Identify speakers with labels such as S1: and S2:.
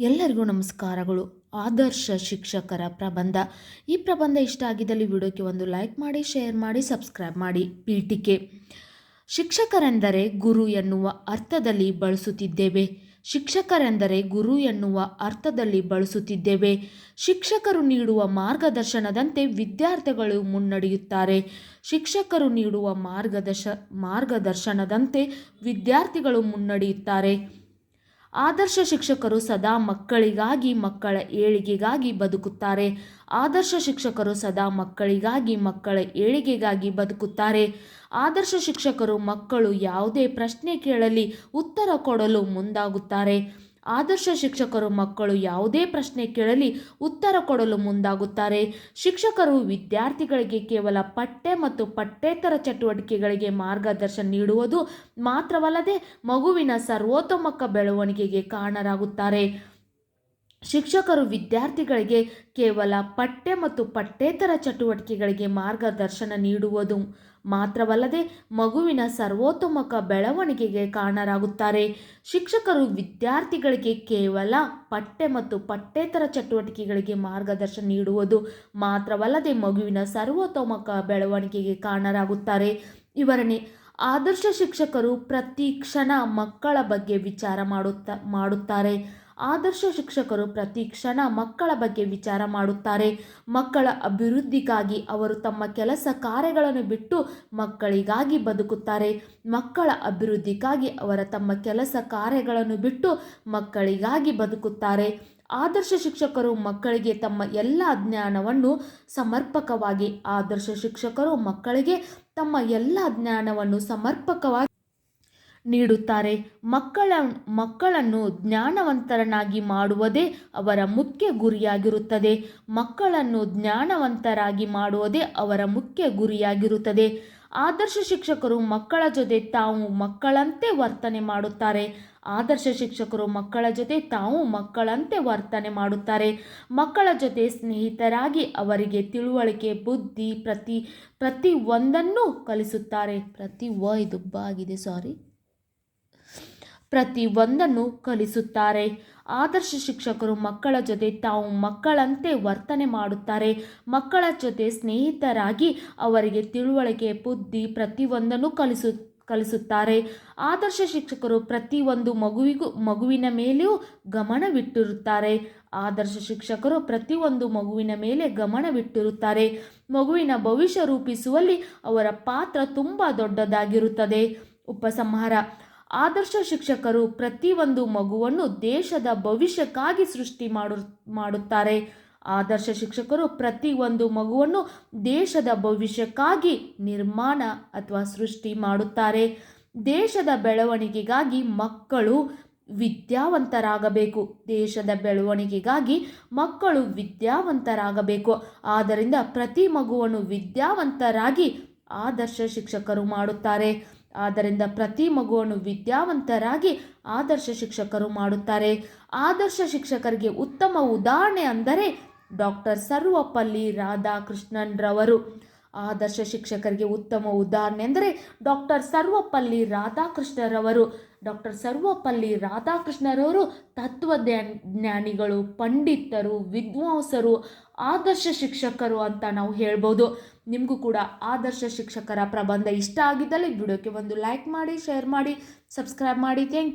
S1: ಎಲ್ಲರಿಗೂ ನಮಸ್ಕಾರಗಳು. ಆದರ್ಶ ಶಿಕ್ಷಕರ ಪ್ರಬಂಧ. ಈ ಪ್ರಬಂಧ ಇಷ್ಟ ಆಗಿದ್ದಲ್ಲಿ ವಿಡಿಯೋಕ್ಕೆ ಒಂದು ಲೈಕ್ ಮಾಡಿ, ಶೇರ್ ಮಾಡಿ, ಸಬ್ಸ್ಕ್ರೈಬ್ ಮಾಡಿ, ಪೀಠಿಕೆ. ಶಿಕ್ಷಕರೆಂದರೆ ಗುರು ಎನ್ನುವ ಅರ್ಥದಲ್ಲಿ ಬಳಸುತ್ತಿದ್ದೇವೆ. ಶಿಕ್ಷಕರೆಂದರೆ ಗುರು ಎನ್ನುವ ಅರ್ಥದಲ್ಲಿ ಬಳಸುತ್ತಿದ್ದೇವೆ. ಶಿಕ್ಷಕರು ನೀಡುವ ಮಾರ್ಗದರ್ಶನದಂತೆ ವಿದ್ಯಾರ್ಥಿಗಳು ಮುನ್ನಡೆಯುತ್ತಾರೆ. ಶಿಕ್ಷಕರು ನೀಡುವ ಮಾರ್ಗದರ್ಶ, ಮಾರ್ಗದರ್ಶನದಂತೆ ವಿದ್ಯಾರ್ಥಿಗಳು ಮುನ್ನಡೆಯುತ್ತಾರೆ. ಆದರ್ಶ ಶಿಕ್ಷಕರು ಸದಾ ಮಕ್ಕಳಿಗಾಗಿ, ಮಕ್ಕಳ ಏಳಿಗೆಗಾಗಿ ಬದುಕುತ್ತಾರೆ. ಆದರ್ಶ ಶಿಕ್ಷಕರು ಸದಾ ಮಕ್ಕಳಿಗಾಗಿ, ಮಕ್ಕಳ ಏಳಿಗೆಗಾಗಿ ಬದುಕುತ್ತಾರೆ. ಆದರ್ಶ ಶಿಕ್ಷಕರು ಮಕ್ಕಳು ಯಾವುದೇ ಪ್ರಶ್ನೆ ಕೇಳಲಿ, ಉತ್ತರ ಕೊಡಲು ಮುಂದಾಗುತ್ತಾರೆ. ಆದರ್ಶ ಶಿಕ್ಷಕರು ಮಕ್ಕಳು ಯಾವುದೇ ಪ್ರಶ್ನೆ ಕೇಳಲಿ ಉತ್ತರ ಕೊಡಲು ಮುಂದಾಗುತ್ತಾರೆ. ಶಿಕ್ಷಕರು ವಿದ್ಯಾರ್ಥಿಗಳಿಗೆ ಕೇವಲ ಪಠ್ಯ ಮತ್ತು ಪಠ್ಯೇತರ ಚಟುವಟಿಕೆಗಳಿಗೆ ಮಾರ್ಗದರ್ಶನ ನೀಡುವುದು ಮಾತ್ರವಲ್ಲದೆ ಮಗುವಿನ ಸರ್ವೋತ್ತಮಕ ಬೆಳವಣಿಗೆಗೆ ಕಾರಣರಾಗುತ್ತಾರೆ. ಶಿಕ್ಷಕರು ವಿದ್ಯಾರ್ಥಿಗಳಿಗೆ ಕೇವಲ ಪಠ್ಯ ಮತ್ತು ಪಠ್ಯೇತರ ಚಟುವಟಿಕೆಗಳಿಗೆ ಮಾರ್ಗದರ್ಶನ ನೀಡುವುದು ಮಾತ್ರವಲ್ಲದೆ ಮಗುವಿನ ಸರ್ವೋತ್ತಮಕ ಬೆಳವಣಿಗೆಗೆ ಕಾರಣರಾಗುತ್ತಾರೆ. ಶಿಕ್ಷಕರು ವಿದ್ಯಾರ್ಥಿಗಳಿಗೆ ಕೇವಲ ಪಠ್ಯ ಮತ್ತು ಪಠ್ಯೇತರ ಚಟುವಟಿಕೆಗಳಿಗೆ ಮಾರ್ಗದರ್ಶನ ನೀಡುವುದು ಮಾತ್ರವಲ್ಲದೆ ಮಗುವಿನ ಸರ್ವೋತ್ತಮಕ ಬೆಳವಣಿಗೆಗೆ ಕಾರಣರಾಗುತ್ತಾರೆ. ಇವರನ್ನೇ ಆದರ್ಶ ಶಿಕ್ಷಕರು ಪ್ರತಿ ಕ್ಷಣ ಮಕ್ಕಳ ಬಗ್ಗೆ ವಿಚಾರ ಮಾಡುತ್ತಾ, ಮಾಡುತ್ತಾರೆ. ಆದರ್ಶ ಶಿಕ್ಷಕರು ಪ್ರತಿ ಕ್ಷಣ ಮಕ್ಕಳ ಬಗ್ಗೆ ವಿಚಾರ ಮಾಡುತ್ತಾರೆ. ಮಕ್ಕಳ ಅಭಿವೃದ್ಧಿಗಾಗಿ ಅವರು ತಮ್ಮ ಕೆಲಸ ಕಾರ್ಯಗಳನ್ನು ಬಿಟ್ಟು ಮಕ್ಕಳಿಗಾಗಿ ಬದುಕುತ್ತಾರೆ. ಮಕ್ಕಳ ಅಭಿವೃದ್ಧಿಗಾಗಿ ಅವರ ತಮ್ಮ ಕೆಲಸ ಕಾರ್ಯಗಳನ್ನು ಬಿಟ್ಟು ಮಕ್ಕಳಿಗಾಗಿ ಬದುಕುತ್ತಾರೆ. ಆದರ್ಶ ಶಿಕ್ಷಕರು ಮಕ್ಕಳಿಗೆ ತಮ್ಮ ಎಲ್ಲ ಜ್ಞಾನವನ್ನು ಸಮರ್ಪಕವಾಗಿ, ಆದರ್ಶ ಶಿಕ್ಷಕರು ಮಕ್ಕಳಿಗೆ ತಮ್ಮ ಎಲ್ಲ ಜ್ಞಾನವನ್ನು ಸಮರ್ಪಕವಾಗಿ ನೀಡುತ್ತಾರೆ. ಮಕ್ಕಳ, ಮಕ್ಕಳನ್ನು ಜ್ಞಾನವಂತರನ್ನಾಗಿ ಮಾಡುವುದೇ ಅವರ ಮುಖ್ಯ ಗುರಿಯಾಗಿರುತ್ತದೆ. ಮಕ್ಕಳನ್ನು ಜ್ಞಾನವಂತರಾಗಿ ಮಾಡುವುದೇ ಅವರ ಮುಖ್ಯ ಗುರಿಯಾಗಿರುತ್ತದೆ. ಆದರ್ಶ ಶಿಕ್ಷಕರು ಮಕ್ಕಳ ಜೊತೆ ತಾವು ಮಕ್ಕಳಂತೆ ವರ್ತನೆ ಮಾಡುತ್ತಾರೆ. ಆದರ್ಶ ಶಿಕ್ಷಕರು ಮಕ್ಕಳ ಜೊತೆ ತಾವು ಮಕ್ಕಳಂತೆ ವರ್ತನೆ ಮಾಡುತ್ತಾರೆ. ಮಕ್ಕಳ ಜೊತೆ ಸ್ನೇಹಿತರಾಗಿ ಅವರಿಗೆ ತಿಳುವಳಿಕೆ, ಬುದ್ಧಿ ಪ್ರತಿ ಪ್ರತಿ ಒಂದನ್ನು ಕಲಿಸುತ್ತಾರೆ. ಪ್ರತಿ ವ ಇದು ಬಾಗಿದೆ ಸಾರಿ. ಪ್ರತಿ ಒಂದನ್ನು ಕಲಿಸುತ್ತಾರೆ. ಆದರ್ಶ ಶಿಕ್ಷಕರು ಮಕ್ಕಳ ಜೊತೆ ತಾವು ಮಕ್ಕಳಂತೆ ವರ್ತನೆ ಮಾಡುತ್ತಾರೆ. ಮಕ್ಕಳ ಜೊತೆ ಸ್ನೇಹಿತರಾಗಿ ಅವರಿಗೆ ತಿಳುವಳಿಕೆ, ಬುದ್ಧಿ ಪ್ರತಿಯೊಂದನ್ನು ಕಲಿಸು, ಕಲಿಸುತ್ತಾರೆ. ಆದರ್ಶ ಶಿಕ್ಷಕರು ಪ್ರತಿಯೊಂದು ಮಗುವಿಗೂ, ಮಗುವಿನ ಮೇಲೆಯೂ ಗಮನವಿಟ್ಟಿರುತ್ತಾರೆ. ಆದರ್ಶ ಶಿಕ್ಷಕರು ಪ್ರತಿಯೊಂದು ಮಗುವಿನ ಮೇಲೆ ಗಮನವಿಟ್ಟಿರುತ್ತಾರೆ. ಮಗುವಿನ ಭವಿಷ್ಯ ರೂಪಿಸುವಲ್ಲಿ ಅವರ ಪಾತ್ರ ತುಂಬ ದೊಡ್ಡದಾಗಿರುತ್ತದೆ. ಉಪಸಂಹಾರ ಆದರ್ಶ ಶಿಕ್ಷಕರು ಪ್ರತಿಯೊಂದು ಮಗುವನ್ನು ದೇಶದ ಭವಿಷ್ಯಕ್ಕಾಗಿ ಸೃಷ್ಟಿ ಮಾಡು, ಮಾಡುತ್ತಾರೆ. ಆದರ್ಶ ಶಿಕ್ಷಕರು ಪ್ರತಿಯೊಂದು ಮಗುವನ್ನು ದೇಶದ ಭವಿಷ್ಯಕ್ಕಾಗಿ ನಿರ್ಮಾಣ ಅಥವಾ ಸೃಷ್ಟಿ ಮಾಡುತ್ತಾರೆ. ದೇಶದ ಬೆಳವಣಿಗೆಗಾಗಿ ಮಕ್ಕಳು ವಿದ್ಯಾವಂತರಾಗಬೇಕು. ದೇಶದ ಬೆಳವಣಿಗೆಗಾಗಿ ಮಕ್ಕಳು ವಿದ್ಯಾವಂತರಾಗಬೇಕು. ಆದ್ದರಿಂದ ಪ್ರತಿ ಮಗುವನ್ನು ವಿದ್ಯಾವಂತರಾಗಿ ಆದರ್ಶ ಶಿಕ್ಷಕರು ಮಾಡುತ್ತಾರೆ. ಆದ್ದರಿಂದ ಪ್ರತಿ ಮಗುವನ್ನು ವಿದ್ಯಾವಂತರಾಗಿ ಆದರ್ಶ ಶಿಕ್ಷಕರು ಮಾಡುತ್ತಾರೆ. ಆದರ್ಶ ಶಿಕ್ಷಕರಿಗೆ ಉತ್ತಮ ಉದಾಹರಣೆ ಅಂದರೆ ಡಾಕ್ಟರ್ ಸರ್ವಪಲ್ಲಿ ರಾಧಾಕೃಷ್ಣನ್ ರವರು ಆದರ್ಶ ಶಿಕ್ಷಕರಿಗೆ ಉತ್ತಮ ಉದಾಹರಣೆ ಅಂದರೆ ಡಾಕ್ಟರ್ ಸರ್ವಪಲ್ಲಿ ರಾಧಾಕೃಷ್ಣರವರು. ಡಾಕ್ಟರ್ ಸರ್ವಪಲ್ಲಿ ರಾಧಾಕೃಷ್ಣರವರು ತತ್ವಜ್ಞಾ ಜ್ಞಾನಿಗಳು, ಪಂಡಿತರು, ವಿದ್ವಾಂಸರು, ಆದರ್ಶ ಶಿಕ್ಷಕರು ಅಂತ ನಾವು ಹೇಳ್ಬೋದು. ನಿಮಗೂ ಕೂಡ ಆದರ್ಶ ಶಿಕ್ಷಕರ ಪ್ರಬಂಧ ಇಷ್ಟ ಆಗಿದ್ದಲ್ಲಿ ವಿಡಿಯೋಕ್ಕೆ ಒಂದು ಲೈಕ್ ಮಾಡಿ ಶೇರ್ ಮಾಡಿ ಸಬ್ಸ್ಕ್ರೈಬ್ ಮಾಡಿ. Thank you